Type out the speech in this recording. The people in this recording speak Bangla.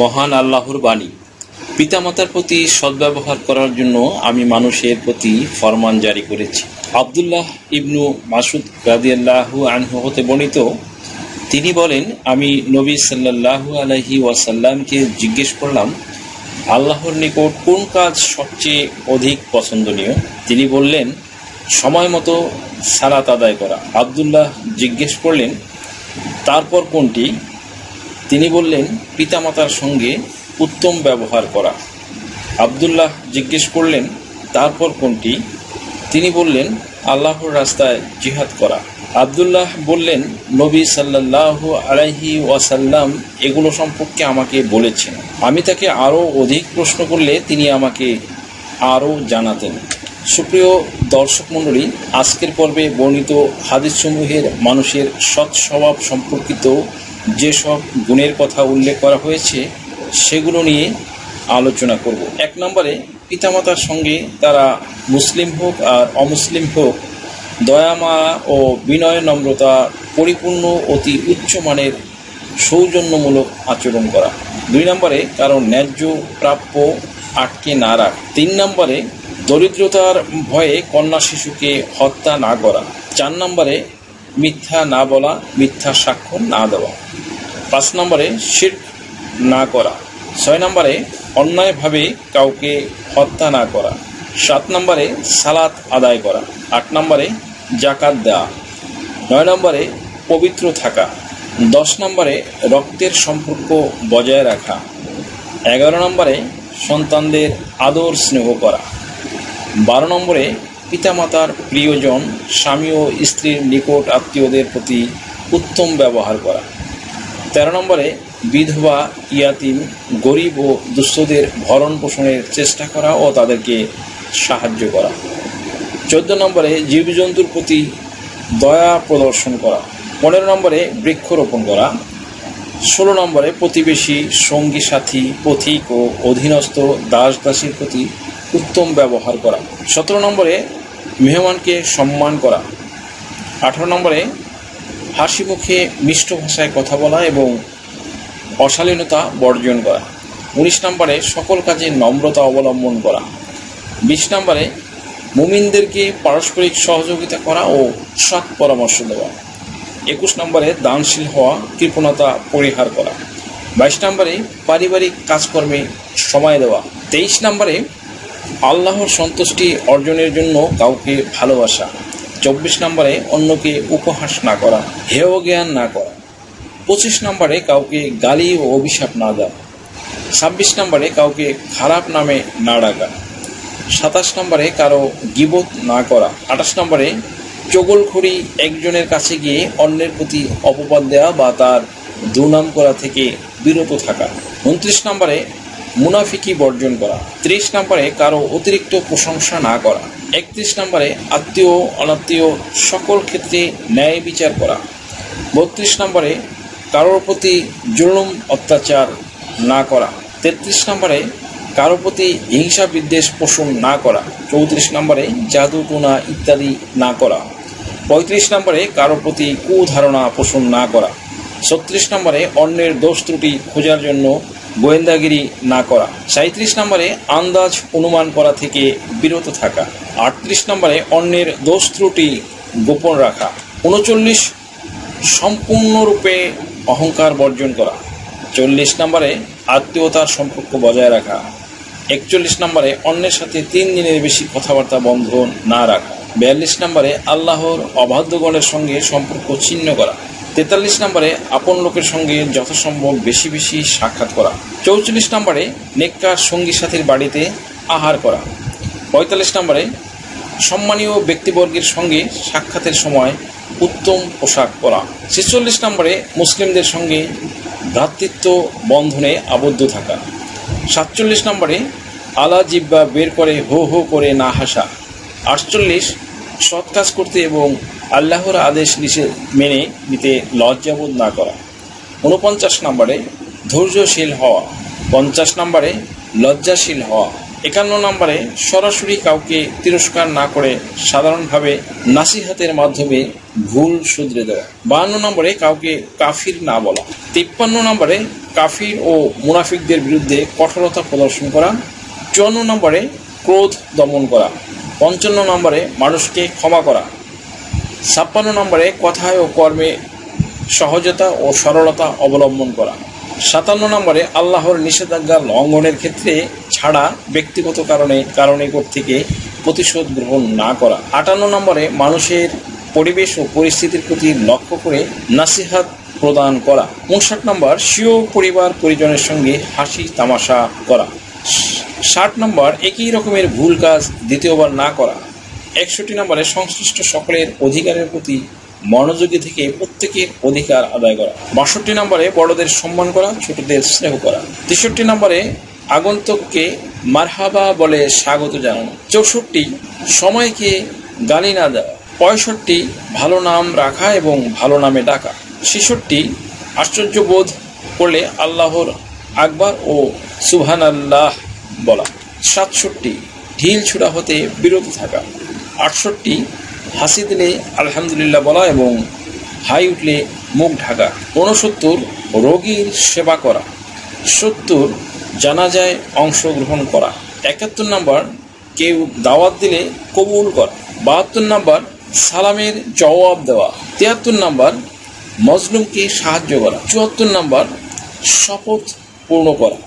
মহান আল্লাহর বাণী। পিতামাতার প্রতি সদ্ব্যবহার করার জন্য আমি মানুষের প্রতি ফরমান জারি করেছি। আবদুল্লাহ ইবনু মাসুদ রাদিয়াল্লাহু আনহু হতে বর্ণিত, তিনি বলেন, আমি নবী সাল্লাল্লাহু আলাইহি ওয়াসাল্লামকে জিজ্ঞেস করলাম, আল্লাহর নিকট কোন কাজ সবচেয়ে অধিক পছন্দনীয়? তিনি বললেন, সময় মতো সালাত আদায় করা। আবদুল্লাহ জিজ্ঞেস করলেন, তারপর কোনটি? তিনি বললেন, পিতামাতার সঙ্গে উত্তম ব্যবহার করা। আবদুল্লাহ জিজ্ঞেস করলেন, তারপর কোনটি? তিনি বললেন, আল্লাহর রাস্তায় জিহাদ করা। আবদুল্লাহ বললেন, নবী সাল্লাল্লাহু আলাইহি ওয়াসাল্লাম এগুলো সম্পর্কে আমাকে বলেছেন। আমি তাকে আরও অধিক প্রশ্ন করলে তিনি আমাকে আরও জানাতেন। সুপ্রিয় দর্শক মণ্ডলী, আজকের পর্বে বর্ণিত হাদিসসমূহের মানুষের সৎ স্বভাব সম্পর্কিত যেসব গুণের কথা উল্লেখ করা হয়েছে, সেগুলো নিয়ে আলোচনা করব। এক নম্বরে, পিতামাতার সঙ্গে তারা মুসলিম হোক আর অমুসলিম হোক দয়ামায়া ও বিনয় নম্রতা পরিপূর্ণ অতি উচ্চমানের সৌজন্যমূলক আচরণ করা। দুই নম্বরে, কারণ ন্যায্য প্রাপ্য আটকে না রাখ। তিন নম্বরে, দরিদ্রতার ভয়ে কন্যা শিশুকে হত্যা না করা। চার নম্বরে মিথ্যা না বলা, মিথ্যা সাক্ষ্য না দেওয়া। পাঁচ নম্বরে শির্ক না করা। ছয় নম্বরে অন্যায়ভাবে কাউকে হত্যা না করা। সাত নম্বরে সালাত আদায় করা। আট নম্বরে জাকাত দেওয়া। নয় নম্বরে পবিত্র থাকা। দশ নম্বরে রক্তের সম্পর্ক বজায় রাখা। এগারো নম্বরে সন্তানদের আদর স্নেহ করা। বারো নম্বরে পিতামাতার প্রিয়জন, স্বামী ও স্ত্রীর নিকট আত্মীয়দের প্রতি উত্তম ব্যবহার করা। তেরো নম্বরে, বিধবা, ইয়াতিম, গরিব ও দুস্থদের ভরণ পোষণের চেষ্টা করা ও তাদেরকে সাহায্য করা। চোদ্দ নম্বরে, জীবজন্তুর প্রতি দয়া প্রদর্শন করা। পনেরো নম্বরে, বৃক্ষরোপণ করা। ষোলো নম্বরে, প্রতিবেশী, সঙ্গী সাথী, পথিক ও অধীনস্থ দাস দাসীর প্রতি উত্তম ব্যবহার করা। সতেরো নম্বরে মেহমানকে সম্মান করা। আঠারো নম্বরে হাসি মুখে মিষ্ট ভাষায় কথা বলা এবং অশালীনতা বর্জন করা। উনিশ নম্বরে সকল কাজে নম্রতা অবলম্বন করা। বিশ নম্বরে মুমিনদেরকে পারস্পরিক সহযোগিতা করা ও সৎ পরামর্শ দেওয়া। একুশ নম্বরে দানশীল হওয়া, কৃপণতা পরিহার করা। বাইশ নম্বরে পারিবারিক কাজকর্মে সময় দেওয়া। তেইশ নম্বরে আল্লাহর সন্তুষ্টি অর্জনের জন্য কাউকে ভালোবাসা। চব্বিশ নম্বরে অন্যকে উপহাস না করা, হেয় জ্ঞান না করা। পঁচিশ নম্বরে কাউকে গালি ও অভিশাপ না দেওয়া। ছাব্বিশ নম্বরে কাউকে খারাপ নামে না ডাকা। সাতাশ নম্বরে কারও গিবত না করা। আঠাশ নম্বরে চগলখড়ি একজনের কাছে গিয়ে অন্যের প্রতি অপবাদ দেওয়া বা তার দুর্নাম করা থেকে বিরত থাকা। উনত্রিশ নম্বরে মুনাফিকি বর্জন করা। ত্রিশ নম্বরে কারও অতিরিক্ত প্রশংসা না করা। একত্রিশ নম্বরে আত্মীয়, অনাত্মীয় সকল ক্ষেত্রে ন্যায় বিচার করা। বত্রিশ নম্বরে কারোর প্রতি জুলুম, অত্যাচার না করা। তেত্রিশ নম্বরে কারও প্রতি হিংসা, বিদ্বেষ পোষণ না করা। চৌত্রিশ নম্বরে জাদু, টুনা ইত্যাদি না করা। পঁয়ত্রিশ নম্বরে কারও প্রতি কুধারণা পোষণ না করা। ছত্রিশ নম্বরে অন্যের দোষ ত্রুটি খোঁজার জন্য গোয়েন্দাগিরি না করা। সাঁত্রিশ নম্বরে আন্দাজ অনুমান করা থেকে বিরত থাকা। আটত্রিশ নম্বরে অন্যের দোষ ত্রুটি গোপন রাখা। উনচল্লিশ, সম্পূর্ণরূপে অহংকার বর্জন করা। চল্লিশ নম্বরে আত্মীয়তার সম্পর্ক বজায় রাখা। একচল্লিশ নম্বরে অন্যের সাথে তিন দিনের বেশি কথাবার্তা বন্ধ না রাখা। বিয়াল্লিশ নম্বরে আল্লাহর অবাধ্যগণের সঙ্গে সম্পর্ক ছিন্ন করা। তেতাল্লিশ নম্বরে আপন লোকের সঙ্গে যথাসম্ভব বেশি বেশি সাক্ষাৎ করা। চৌচল্লিশ নম্বরে নেককার সঙ্গী সাথীর বাড়িতে আহার করা। পঁয়তাল্লিশ নম্বরে সম্মানীয় ব্যক্তিবর্গের সঙ্গে সাক্ষাতের সময় উত্তম পোশাক পরা। ছেচল্লিশ নম্বরে মুসলিমদের সঙ্গে ভ্রাতৃত্ব বন্ধনে আবদ্ধ থাকা। সাতচল্লিশ নম্বরে আলা জিব্বা বের করে হো হো করে না হাসা। আটচল্লিশ সৎ কাজ করতে এবং আল্লাহর আদেশ নিষেধ মেনে নিতে লজ্জাবোধ না করা। উনপঞ্চাশ নম্বরে ধৈর্যশীল হওয়া। পঞ্চাশ নম্বরে লজ্জাশীল হওয়া। একান্ন নম্বরে সরাসরি কাউকে তিরস্কার না করে সাধারণভাবে নাসিহাতের মাধ্যমে ভুল শুধরে দেওয়া। বাহান্ন নম্বরে কাউকে কাফির না বলা। তিপ্পান্ন নম্বরে কাফির ও মুনাফিকদের বিরুদ্ধে কঠোরতা প্রদর্শন করা। চুয়ান্ন নম্বরে ক্রোধ দমন করা। পঞ্চান্ন নম্বরে মানুষকে ক্ষমা করা। ছাপ্পান্ন নম্বরে কথায় ও কর্মে সহজতা ও সরলতা অবলম্বন করা। সাতান্ন নম্বরে আল্লাহর নিষেধাজ্ঞা লঙ্ঘনের ক্ষেত্রে ছাড়া ব্যক্তিগত কারণে কারণে থেকে প্রতিশোধ গ্রহণ না করা। আটান্ন নম্বরে মানুষের পরিবেশ ও পরিস্থিতির প্রতি লক্ষ্য করে নাসিহাত প্রদান করা। উনষাট নম্বর, স্বীয় পরিবার পরিজনের সঙ্গে হাসি তামাশা করা। ষাট নম্বর, একই রকমের ভুল কাজ দ্বিতীয়বার না করা। একষট্টি নম্বরে, সংশ্লিষ্ট সকলের অধিকারের প্রতি মনোযোগী থেকে প্রত্যেকের অধিকার আদায় করা। বাষট্টি নম্বরে, বড়দের সম্মান করা, ছোটদের স্নেহ করা। তেষট্টি নম্বরে, আগন্তুককে মারহাবা বলে স্বাগত জানানো। চৌষট্টি, সময়কে গালি না দেওয়া। পঁয়ষট্টি, ভালো নাম রাখা এবং ভালো নামে ডাকা। ছেষট্টি আশ্চর্য বোধ করলে আল্লাহর আকবর ও সুবহান আল্লাহ বলা। সাতষট্টি, ঢিল ছুড়া হতে বিরত থাকা। আটষট্টি, হাসি দিলে আলহামদুলিল্লাহ বলা এবং হাই উঠলে মুখ ঢাকা। ঊনসত্তর, রোগীর সেবা করা। সত্তর, জানাজায় অংশগ্রহণ করা। একাত্তর নম্বর, কেউ দাওয়াত দিলে কবুল করা। বাহাত্তর নম্বর, সালামের জবাব দেওয়া। তিয়াত্তর নম্বর, মজলুমকে সাহায্য করা। চুয়াত্তর নম্বর, শপথ পূর্ণ করা।